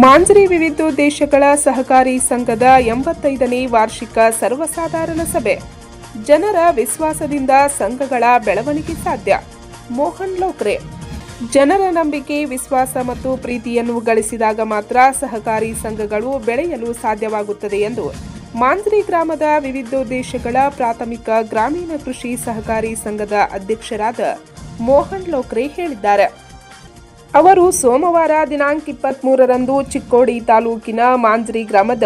ಮಾಂಜ್ರಿ ವಿವಿಧೋದ್ದೇಶಗಳ ಸಹಕಾರಿ ಸಂಘದ ಎಂಬತ್ತೈದನೇ ವಾರ್ಷಿಕ ಸರ್ವಸಾಧಾರಣ ಸಭೆ. ಜನರ ವಿಶ್ವಾಸದಿಂದ ಸಂಘಗಳ ಬೆಳವಣಿಗೆ ಸಾಧ್ಯ. ಮೋಹನ್ ಲೋಕ್ರೆ. ಜನರ ನಂಬಿಕೆ, ವಿಶ್ವಾಸ ಮತ್ತು ಪ್ರೀತಿಯನ್ನು ಗಳಿಸಿದಾಗ ಮಾತ್ರ ಸಹಕಾರಿ ಸಂಘಗಳು ಬೆಳೆಯಲು ಸಾಧ್ಯವಾಗುತ್ತದೆ ಎಂದು ಮಾಂಜ್ರಿ ಗ್ರಾಮದ ವಿವಿಧೋದ್ದೇಶಗಳ ಪ್ರಾಥಮಿಕ ಗ್ರಾಮೀಣ ಕೃಷಿ ಸಹಕಾರಿ ಸಂಘದ ಅಧ್ಯಕ್ಷರಾದ ಮೋಹನ್ ಲೋಕ್ರೆ ಹೇಳಿದ್ದಾರೆ. ಅವರು ಸೋಮವಾರ ದಿನಾಂಕ ಇಪ್ಪತ್ಮೂರರಂದು ಚಿಕ್ಕೋಡಿ ತಾಲೂಕಿನ ಮಾಂಜ್ರಿ ಗ್ರಾಮದ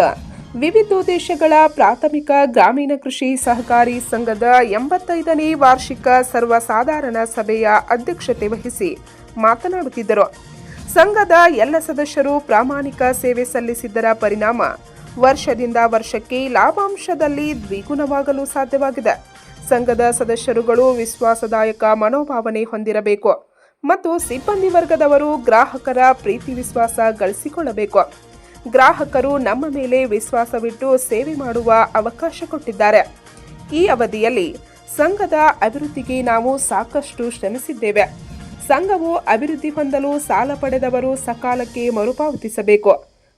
ವಿವಿಧೋದ್ದೇಶಗಳ ಪ್ರಾಥಮಿಕ ಗ್ರಾಮೀಣ ಕೃಷಿ ಸಹಕಾರಿ ಸಂಘದ ಎಂಬತ್ತೈದನೇ ವಾರ್ಷಿಕ ಸರ್ವಸಾಧಾರಣ ಸಭೆಯ ಅಧ್ಯಕ್ಷತೆ ವಹಿಸಿ ಮಾತನಾಡುತ್ತಿದ್ದರು. ಸಂಘದ ಎಲ್ಲ ಸದಸ್ಯರು ಪ್ರಾಮಾಣಿಕ ಸೇವೆ ಸಲ್ಲಿಸಿದ್ದರ ಪರಿಣಾಮ ವರ್ಷದಿಂದ ವರ್ಷಕ್ಕೆ ಲಾಭಾಂಶದಲ್ಲಿ ದ್ವಿಗುಣವಾಗಲು ಸಾಧ್ಯವಾಗಿದೆ. ಸಂಘದ ಸದಸ್ಯರುಗಳು ವಿಶ್ವಾಸದಾಯಕ ಮನೋಭಾವನೆ ಹೊಂದಿರಬೇಕು. ಮತ್ತು ಸಿಬ್ಬಂದಿ ವರ್ಗದವರು ಗ್ರಾಹಕರ ಪ್ರೀತಿ ವಿಶ್ವಾಸ ಗಳಿಸಿಕೊಳ್ಳಬೇಕು. ಗ್ರಾಹಕರು ನಮ್ಮ ಮೇಲೆ ವಿಶ್ವಾಸವಿಟ್ಟು ಸೇವೆ ಮಾಡುವ ಅವಕಾಶ ಕೊಟ್ಟಿದ್ದಾರೆ. ಈ ಅವಧಿಯಲ್ಲಿ ಸಂಘದ ಅಭಿವೃದ್ಧಿಗೆ ನಾವು ಸಾಕಷ್ಟು ಶ್ರಮಿಸಿದ್ದೇವೆ. ಸಂಘವು ಅಭಿವೃದ್ಧಿ ಹೊಂದಲು ಸಾಲ ಪಡೆದವರು ಸಕಾಲಕ್ಕೆ ಮರುಪಾವತಿಸಬೇಕು.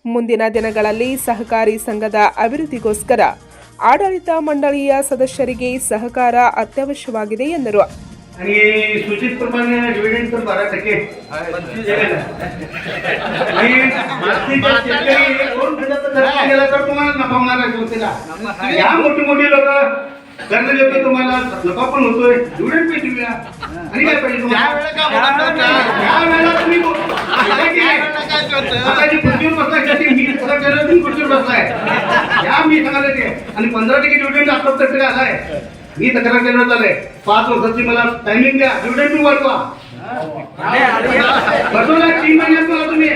ಮುಂದಿನ ದಿನಗಳಲ್ಲಿ ಸಹಕಾರಿ ಸಂಘದ ಅಭಿವೃದ್ಧಿಗೋಸ್ಕರ ಆಡಳಿತ ಮಂಡಳಿಯ ಸದಸ್ಯರಿಗೆ ಸಹಕಾರ ಅತ್ಯವಶ್ಯವಾಗಿದೆ ಎಂದರು. आणि सूचित प्रमाणे डिव्हिडंड तर बारा टक्के आणि शेतकरी दोन खंडाचा तर तुम्हाला नफा होणार आहे संस्थेला या मोठी मोठी लोक कर्ज देतो तुम्हाला नफा पण होतोय डिव्हिडंड पण देऊया आणि काय पाहिजे तुम्ही आता की- आता जी खुर्चीवर बसलाय त्याची मी सगळं केलं तुम्ही खुर्चीवर बसलाय. या मी सांगायला ते आणि पंधरा टक्के डिव्हिडंड आता तरी आलाय मी तक्रार करण्यात आलंय पाच वर्षाची मला टायमिंग द्या डिव्हिडंड तुम्ही वाढवा बसवला तीन महिन्यात मला तुम्ही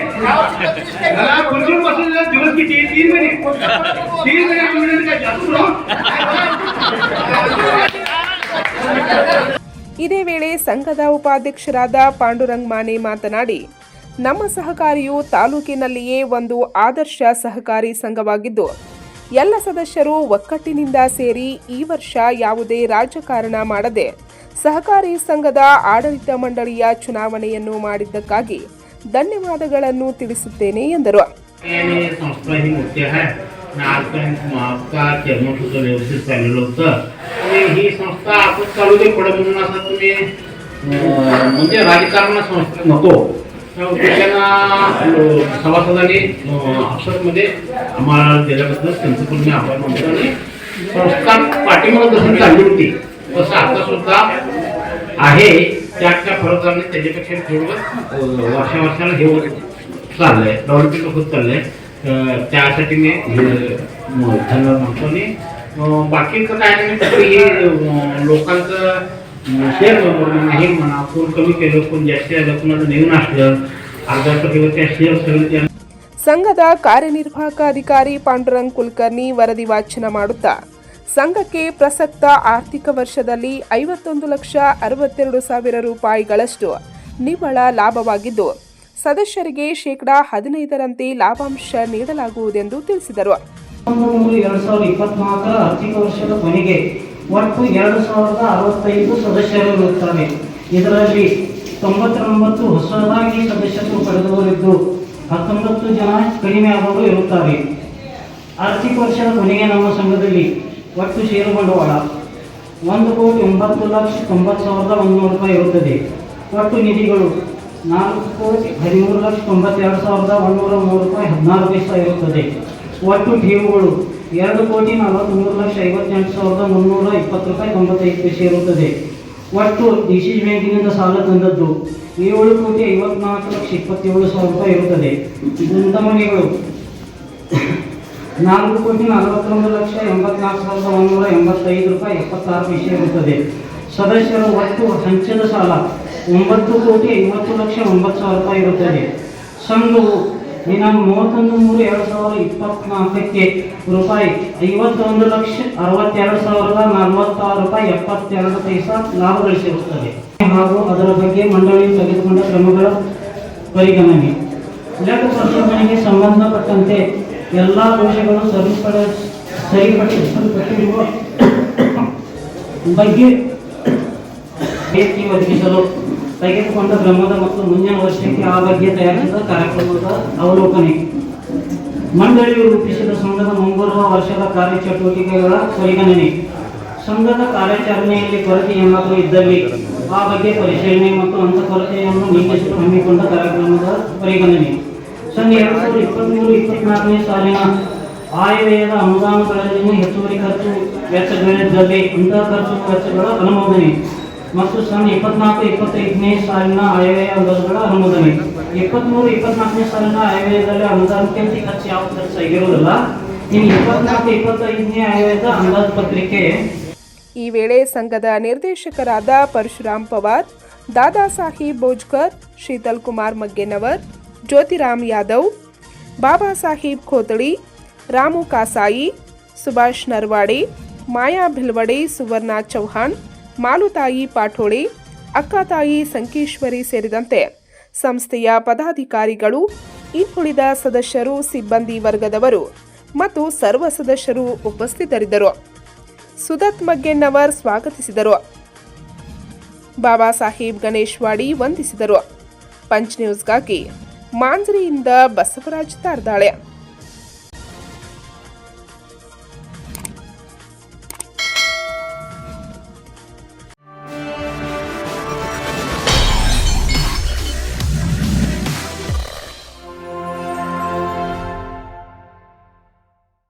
मला खुर्चीवर बसलेला दिवस किती तीन महिने तीन महिने डिव्हिडंड काय जास्त राहून? ಇದೇ ವೇಳೆ ಸಂಘದ ಉಪಾಧ್ಯಕ್ಷರಾದ ಪಾಂಡುರಂಗ್ ಮಾನೆ ಮಾತನಾಡಿ ನಮ್ಮ ಸಹಕಾರಿಯು ತಾಲೂಕಿನಲ್ಲಿಯೇ ಒಂದು ಆದರ್ಶ ಸಹಕಾರಿ ಸಂಘವಾಗಿದ್ದು ಎಲ್ಲ ಸದಸ್ಯರು ಒಕ್ಕಟ್ಟಿನಿಂದ ಸೇರಿ ಈ ವರ್ಷ ಯಾವುದೇ ರಾಜಕಾರಣ ಮಾಡದೆ ಸಹಕಾರಿ ಸಂಘದ ಆಡಳಿತ ಮಂಡಳಿಯ ಚುನಾವಣೆಯನ್ನು ಮಾಡಿದ್ದಕ್ಕಾಗಿ ಧನ್ಯವಾದಗಳನ್ನು ತಿಳಿಸುತ್ತೇನೆ ಎಂದರು आणि संस्था ही मोठी आहे आणि आजपर्यंत आपका चेअरमन सुद्धा व्यवस्थित चाललेलं होतं आणि ही संस्था आपण चालू दे पुढे म्हणून असं तुम्ही अं, म्हणजे राजकारण संस्था नको हो, त्या सभासदांनी अक्षरमध्ये आम्हाला दिल्याबद्दल त्यांचं पण मी आभार मानतो. आणि संस्कार पाठिंबा जसं चालली होती तसं आता सुद्धा आहे. त्या त्या फरकाने त्याच्यापेक्षा थोडं वर्षा वर्षाला हे होत चाललंय डेव्हलपमेंट होत चाललंय. त्यासाठी मी धन्यवाद म्हणतो आणि बाकीचं काय नाही हे लोकांचं शेअर म्हणून हे म्हणा कोण कमी केलं कोण जास्त आलं कोणाचं नवीन असलं अर्धा टक्के त्या शेअर सगळं त्या ಸಂಘದ ಕಾರ್ಯನಿರ್ವಾಹಕ ಅಧಿಕಾರಿ ಪಾಂಡುರಂಗ್ ಕುಲಕರ್ಣಿ ವರದಿ ವಾಚನ ಮಾಡುತ್ತಾ ಸಂಘಕ್ಕೆ ಪ್ರಸಕ್ತ ಆರ್ಥಿಕ ವರ್ಷದಲ್ಲಿ ಐವತ್ತೊಂದು ಲಕ್ಷ ಅರವತ್ತೆರಡು ಸಾವಿರ ರೂಪಾಯಿಗಳಷ್ಟು ನಿವ್ವಳ ಲಾಭವಾಗಿದ್ದು ಸದಸ್ಯರಿಗೆ ಶೇಕಡಾ ಹದಿನೈದರಂತೆ ಲಾಭಾಂಶ ನೀಡಲಾಗುವುದೆಂದು ತಿಳಿಸಿದರು ಒಂದು ಮೂರು ಎರಡು ಸಾವಿರದ ಇಪ್ಪತ್ನಾಲ್ಕರ ಆರ್ಥಿಕ ವರ್ಷದ ಕೊನೆಗೆ ಒಟ್ಟು ಎರಡು ಸಾವಿರದ ಅರವತ್ತೈದು ಸದಸ್ಯರು ಇರುತ್ತಾರೆ. ಇದರಲ್ಲಿ ತೊಂಬತ್ತೊಂಬತ್ತು ಹೊಸದಾಗಿ ಸದಸ್ಯತ್ವ ಪಡೆದವರಿದ್ದು ಹತ್ತೊಂಬತ್ತು ಜನ ಕಡಿಮೆ ಆದವರು ಇರುತ್ತಾರೆ. ಆರ್ಥಿಕ ವರ್ಷದ ಕೊನೆಗೆ ನಮ್ಮ ಸಂಘದಲ್ಲಿ ಒಟ್ಟು ಷೇರು ಬಂಡವಾಳ ಒಂದು ಕೋಟಿ ಒಂಬತ್ತು ಲಕ್ಷ ತೊಂಬತ್ತು ಸಾವಿರದ ಒಂದುನೂರು ರೂಪಾಯಿ ಇರುತ್ತದೆ. ಒಟ್ಟು ನಿಧಿಗಳು ನಾಲ್ಕು ಕೋಟಿ ಹದಿಮೂರು ಲಕ್ಷ ತೊಂಬತ್ತೆರಡು ಸಾವಿರದ ಒಂದೂರ ಮೂರು ರೂಪಾಯಿ ಹದಿನಾರು ಪೈಸಾ ಇರುತ್ತದೆ. ಒಟ್ಟು ಠೇವುಗಳು ಎರಡು ಕೋಟಿ ನಲವತ್ತ್ಮೂರು ಲಕ್ಷ ಐವತ್ತೆಂಟು ಸಾವಿರದ ಮುನ್ನೂರ ಇಪ್ಪತ್ತು ರೂಪಾಯಿ ತೊಂಬತ್ತೈದು ಪೈಸೆ ಇರುತ್ತದೆ. ಒಟ್ಟು ಡಿ ಸಿ ಬ್ಯಾಂಕಿನಿಂದ ಸಾಲ ತಂದದ್ದು ಏಳು ಕೋಟಿ ಐವತ್ನಾಲ್ಕು ಲಕ್ಷ ಇಪ್ಪತ್ತೇಳು ಸಾವಿರ ರೂಪಾಯಿ ಇರುತ್ತದೆ. ಮನೆಗಳು. ನಾಲ್ಕು ಕೋಟಿ ನಲವತ್ತೊಂದು ಲಕ್ಷ ಎಂಬತ್ನಾಲ್ಕು ಸಾವಿರದ ಒಂದೂರ ಎಂಬತ್ತೈದು ರೂಪಾಯಿ ಎಪ್ಪತ್ತಾರು ಪೈಸೆ ಇರುತ್ತದೆ. ಸದಸ್ಯರು ಒಟ್ಟು ಹಂಚದ ಸಾಲ ಒಂಬತ್ತು ಕೋಟಿ ಐವತ್ತು ಲಕ್ಷ ಒಂಬತ್ತು ಸಾವಿರ ರೂಪಾಯಿ ಇರುತ್ತದೆ. ಸಂಘವು ದಿನಾಂಕ ಮೂವತ್ತೊಂದು ಮೂರು ಎರಡು ಸಾವಿರದ ಇಪ್ಪತ್ನಾಲ್ಕಕ್ಕೆ ರೂಪಾಯಿ ಐವತ್ತೊಂದು ಲಕ್ಷ ಅರವತ್ತೆರಡು ಸಾವಿರದ ನಲವತ್ತಾರು ರೂಪಾಯಿ ಎಪ್ಪತ್ತೆರಡು ಪೈಸಾ ಲಾಭ ಗಳಿಸಿರುತ್ತದೆ ಹಾಗೂ ಅದರ ಬಗ್ಗೆ ಮಂಡಳಿಯು ತೆಗೆದುಕೊಂಡ ಕ್ರಮಗಳ ಪರಿಗಣನೆ. ಲೆಕ್ಕ ಪರಿಶೋಧನೆಗೆ ಸಂಬಂಧಪಟ್ಟಂತೆ ಎಲ್ಲ ದೋಷಗಳು ಸರಿಪಡ ಸರಿಪಡಿಸಲ್ಪಟ್ಟಿರುವ ಬಗ್ಗೆ ಬೇಕಿ ಒದಗಿಸಲು ತೆಗೆದುಕೊಂಡ ಬ್ರಹ್ಮದ ಮತ್ತು ಮುಂದಿನ ವರ್ಷಕ್ಕೆ ಆ ಬಗ್ಗೆ ತಯಾರಿಸಿದ ಕಾರ್ಯಕ್ರಮದ ಅವಲೋಕನೆ. ಮಂಡಳಿಯು ರೂಪಿಸಿದ ಸಂಘದ ಮುಂಬರುವ ವರ್ಷದ ಕಾರ್ಯಚಟುವಟಿಕೆಗಳ ಪರಿಗಣನೆ. ಸಂಘದ ಕಾರ್ಯಾಚರಣೆಯಲ್ಲಿ ಕೊರತೆ ಏನಾದರೂ ಇದ್ದಲ್ಲಿ ಆ ಬಗ್ಗೆ ಪರಿಶೀಲನೆ ಮತ್ತು ಅಂತ ಕೊರತೆಯನ್ನು ನೀಗಿಸಲು ಹಮ್ಮಿಕೊಂಡ ಕಾರ್ಯಕ್ರಮದ ಪರಿಗಣನೆ. ಸಂಘ ಎರಡು ಸಾವಿರದ ಇಪ್ಪತ್ತ್ಮೂರು ಇಪ್ಪತ್ನಾಲ್ಕನೇ ಸಾಲಿನ ಆಯವ್ಯಯದ ಅನುದಾನಗಳಲ್ಲಿ ಹೆಚ್ಚುವರಿ ಖರ್ಚು, ವೆಚ್ಚಗಳಿದ್ದಲ್ಲಿ ಇಂತಹ ಖರ್ಚು ವೆಚ್ಚಗಳ ಅನುಮೋದನೆ. ಮತ್ತು ಸನ್ ಇಪ್ಪತ್ನಾಲ್ಕು, ಇಪ್ಪತ್ತೈದನೇ ಸಾಲಿನ ಆಯವ್ಯಯ ಅಂದಾಜುಗಳ ಅನುಮೋದನೆ. ಇಪ್ಪತ್ಮೂರು, ಇಪ್ಪತ್ನಾಲ್ಕನೇ ಸಾಲಿನ ಆಯವ್ಯಯದಲ್ಲಿ ಅನುದಾನಕ್ಕಿಂತ ಖರ್ಚು ಯಾವ ಖರ್ಚು ಆಗಿರುವುದಿಲ್ಲ? ಇನ್ನು ಇಪ್ಪತ್ನಾಲ್ಕು, ಇಪ್ಪತ್ತೈದನೇ ಆಯವ್ಯಯದ ಅಂದಾಜು ಪತ್ರಿಕೆ. ಈ ವೇಳೆ ಸಂಘದ ನಿರ್ದೇಶಕರಾದ ಪರಶುರಾಮ್ ಪವಾರ್, ದಾದಾ ಸಾಹೇಬ್ ಬೋಜ್ಕರ್ ಶೀತಲ್ ಕುಮಾರ್ ಮಗ್ಗೆನವರ್, ಜ್ಯೋತಿರಾಮ್ ಯಾದವ್, ಬಾಬಾ ಸಾಹೇಬ್ ಖೋತಳಿ ರಾಮು ಕಾಸಾಯಿ, ಸುಭಾಷ್ ನರ್ವಾಡೆ, ಮಾಯಾ ಭಿಲ್ವಡೆ, ಸುವರ್ಣ ಚೌಹಾಣ್ ಮಾಲುತಾಯಿ ಪಾಠೋಳಿ, ಅಕ್ಕತಾಯಿ ಸಂಕೇಶ್ವರಿ ಸೇರಿದಂತೆ ಸಂಸ್ಥೆಯ ಪದಾಧಿಕಾರಿಗಳು ಇನ್ನುಳಿದ ಸದಸ್ಯರು ಸಿಬ್ಬಂದಿ ವರ್ಗದವರು ಮತ್ತು ಸರ್ವ ಸದಸ್ಯರು ಉಪಸ್ಥಿತರಿದ್ದರು. ಸುದತ್ ಮಗ್ಗೆನ್ನವರ್ ಸ್ವಾಗತಿಸಿದರು. ಬಾಬಾ ಸಾಹೇಬ್ ಗಣೇಶ್ವಾಡಿ ವಂದಿಸಿದರು. ಪಂಚ್ ನ್ಯೂಸ್ಗಾಗಿ ಮಾಂಜ್ರಿಯಿಂದ ಬಸವರಾಜ್ ತಾರ್ದಾಳೆ.